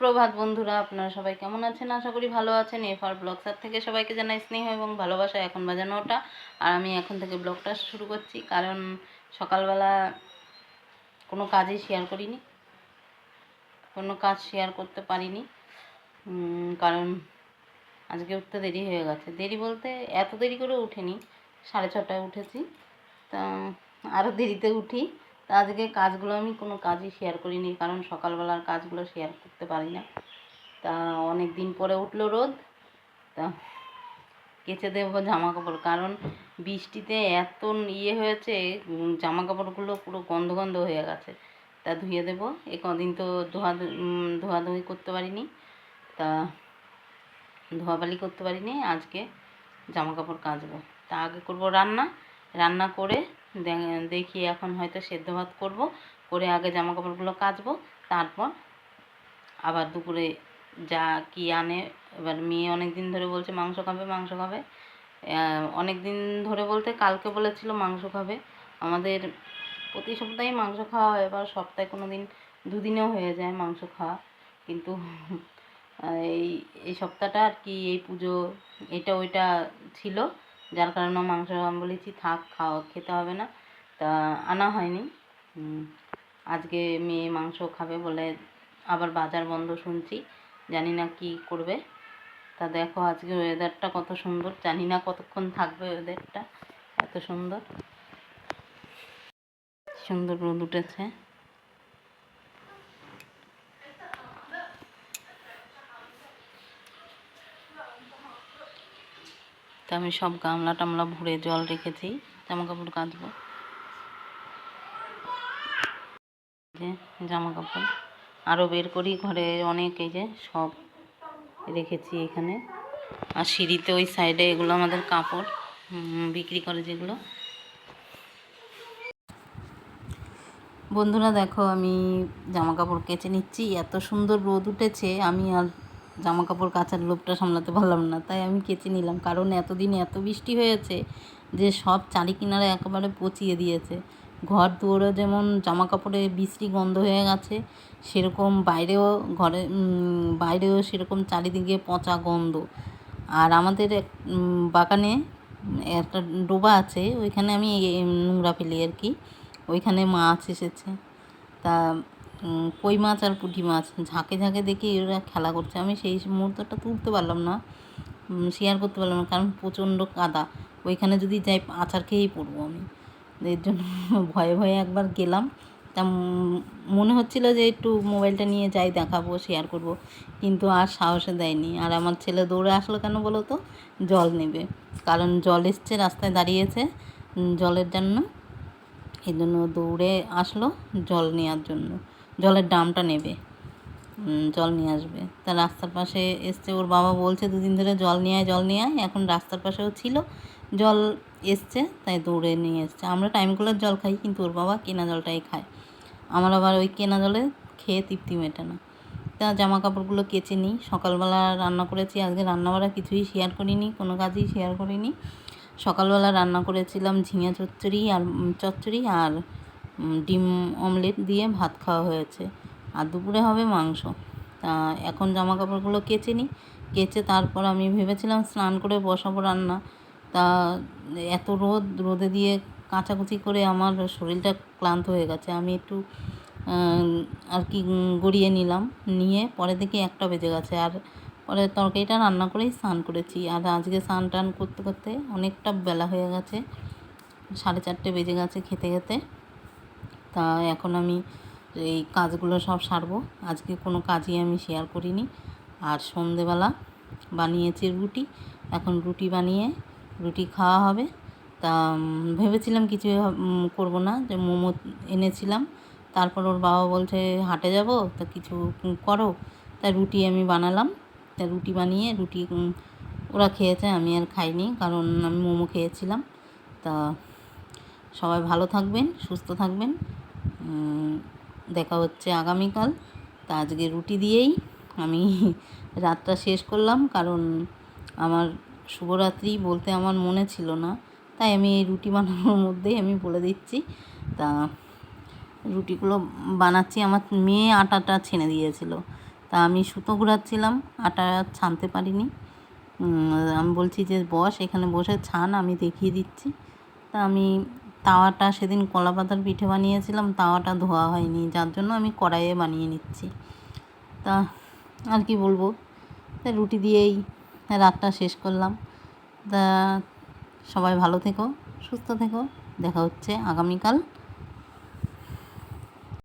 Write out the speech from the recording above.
সুপ্রভাত বন্ধুরা, আপনারা সবাই কেমন আছেন? আশা করি ভালো আছেন। এফআর ব্লগসার থেকে সবাইকে জানাই স্নেহ এবং ভালোবাসা। এখন বাজানো ওটা আর আমি এখন থেকে ব্লগটা শুরু করছি, কারণ সকালবেলা কোনো কাজই শেয়ার করিনি। কোনো কাজ শেয়ার করতে পারিনি। কারণ আজকে উঠতে দেরি হয়ে গেছে। দেরি বলতে এত দেরি করে উঠেনি, সাড়ে ছটায় উঠেছি। তা আরও দেরিতে উঠি। তা আজকে কাজগুলো আমি কোনো কাজই শেয়ার করিনি, কারণ সকালবেলার কাজগুলো শেয়ার করতে পারি না। তা অনেক দিন পরে উঠল রোদ, তা কেচে দেবো জামা কাপড় কারণ বৃষ্টিতে এত ইয়ে হয়েছে জামা কাপড়গুলো পুরো গন্ধ গন্ধ হয়ে গেছে। তা ধুয়ে দেবো, এ কদিন তো ধোয়া ধোয়াধুয়ি করতে পারিনি, তা ধোয়াবালি করতে পারিনি, আজকে জামা কাপড় কাচবো। তা আগে করব রান্না রান্না করে দেখি এখন হয়তো সেদ্ধ ভাত করব, করে আগে জামা কাপড়গুলো কাচবো, তারপর আবার দুপুরে যা কি আনে, এবার মেয়ে অনেক দিন ধরে বলছে মাংস খাবে মাংস খাবে। অনেক দিন ধরে বলতে কালকে বলেছিল মাংস খাবে। আমাদের প্রতি সপ্তাহে মাংস খাওয়া হয়, এবার সপ্তাহে কোনো দিন দুদিনেও হয়ে যায় মাংস খাওয়া। কিন্তু এই এই সপ্তাহটা আর কি, এই পুজো, এটা ওইটা ছিল। যার কারণে মাংস আমি বলেছি, থাক খাওয়া খেতে হবে না। তা আনা হয়নি। আজকে মেয়ে মাংস খাবে বলে আবার বাজার বন্ধ শুনছি, জানি না কি করবে। তা দেখো আজকে ওয়েদারটা কত সুন্দর, জানি না কতক্ষণ থাকবে ওয়েদারটা এত সুন্দর। সুন্দর রোদ উঠেছে। তা আমি সব গামলা টামলা ভরে জল রেখেছি জামা কাপড় কাচবো। জামা কাপড় আরও বের করি, ঘরে অনেক এই যে সব রেখেছি এখানে। আর সিঁড়িতে ওই সাইডে এগুলো আমাদের কাপড় বিক্রি করে যেগুলো। বন্ধুরা দেখো, আমি জামা কাপড় কেচে নিচ্ছি, এত সুন্দর রোদ উঠেছে, আমি আর জামা কাপড় কাচার লোভটা সামলাতে পারলাম না, তাই আমি কেচে নিলাম। কারণ এতদিন এত বৃষ্টি হয়েছে যে সব চারি কিনারে একেবারে পচিয়ে দিয়েছে। ঘর দুয়ারে যেমন জামা কাপড়ে বিশ্রী গন্ধ হয়ে গেছে, সেরকম বাইরেও ঘরে বাইরেও সেরকম চারিদিকে পচা গন্ধ। আর আমাদের বাগানে একটা ডোবা আছে, ওইখানে আমি নোংরা ফেলি আর কি। ওইখানে মাছ এসেছে। তা কই মাছ আর পুঁটি মাছ? ঝাঁকে ঝাঁকে দেখি এরা খেলা করছে। আমি সেই মুহূর্তটা তুলতে পারলাম না শেয়ার করতে পারলাম না, কারণ প্রচণ্ড কাদা। ওইখানে যদি যাই, আচার খেয়েই পড়ব আমি। এর জন্য ভয়ে ভয়ে একবার গেলাম। তা মনে হচ্ছিল যে একটু মোবাইলটা নিয়ে যাই, দেখাবো শেয়ার করব। কিন্তু আর সাহসে দেয়নি। আর আমার ছেলে দৌড়ে আসলো কেন বলো তো? জল নেবে। কারণ জল এসছে, রাস্তায় দাঁড়িয়েছে জলের জন্য। এই জন্য দৌড়ে আসলো জল নেওয়ার জন্য। জলের দামটা নেবে। জল নিয়ে আসবে। তা রাস্তার পাশে এসছে ওর বাবা বলছে, দুদিন ধরে জল নিয়ে আয়, জল নিয়ে আয়। এখন রাস্তার পাশেও ছিল, জল এসছে, তাই দৌড়ে নিয়ে এসছে। আমরা টাইম কলের জল খাই, কিন্তু ওর বাবা কেনা জলটাই খায়। আমার আবার ওই কেনা জলে খেয়ে তৃপ্তি মেটে না। তা জামা কাপড়গুলো কেচে নিই। সকালবেলা রান্না করেছি, আজকে রান্নাবাড়া কিছুই শেয়ার করিনি, কোনো কাজই শেয়ার করিনি। সকালবেলা রান্না করেছিলাম ঝিঙে চচ্চড়ি আর চচ্চড়ি আর ডিম অমলেট দিয়ে ভাত খাওয়া হয়েছে। আর দুপুরে হবে মাংস। তা এখন জামা কাপড়গুলো কেচে নিই। কেচে তারপর আমি ভেবেছিলাম স্নান করে বসাবো রান্না। তা এত রোদ, রোদে দিয়ে কাচাকুচি করে আমার শরীরটা ক্লান্ত হয়ে গেছে। আমি একটু আর কি গড়িয়ে নিলাম। নিয়ে পরে দেখি একটা বেজে গেছে। আর পরে তরকারিটা রান্না করেই স্নান করেছি। আর আজকে স্নান টান করতে করতে অনেকটা বেলা হয়ে গেছে। সাড়ে চারটে বেজে গেছে খেতে খেতে। তা এখন আমি এই কাজগুলো সব সারবো। আজকে কোনো কাজই আমি শেয়ার করিনি। আর সন্ধেবেলা বানিয়েছি রুটি। এখন রুটি বানিয়ে রুটি খাওয়া হবে। তা ভেবেছিলাম কিছু করব না। যে মোমো এনেছিলাম। তারপর ওর বাবা বলছে, হাটে যাব? তা কিছু করো? তা রুটি আমি বানালাম। তা রুটি বানিয়ে রুটি ওরা খেয়েছে, আমি আর খাইনি, কারণ আমি মোমো খেয়েছিলাম। তা সবাই ভালো থাকবেন, সুস্থ থাকবেন। দেখা হচ্ছে আগামীকাল। তা আজকে রুটি দিয়েই আমি রাতটা শেষ করলাম। কারণ আমার শুভরাত্রি বলতে আমার মনে ছিল না। তাই আমি এই রুটি বানানোর মধ্যেই আমি বলে দিচ্ছি। তা রুটিগুলো বানাচ্ছি। আমার মেয়ে আটাটা ছেনে দিয়েছিল। তা আমি সুতো ঘুরাচ্ছিলাম। আটা ছানতে পারিনি। আমি বলছি যে, বস, এখানে বসে ছান, আমি দেখিয়ে দিচ্ছি। তা আমি তাওয়াটা সেদিন কলা পাতার পিঠে বানিয়েছিলাম, তাওয়াটা ধোয়া হয়নি, যার জন্য আমি কড়াইয়ে বানিয়ে নিচ্ছি। তা আর কি বলব? রুটি দিয়েই রাতটা শেষ করলাম। তা সবাই ভালো থেকো, সুস্থ থেকো, দেখা হচ্ছে আগামীকাল।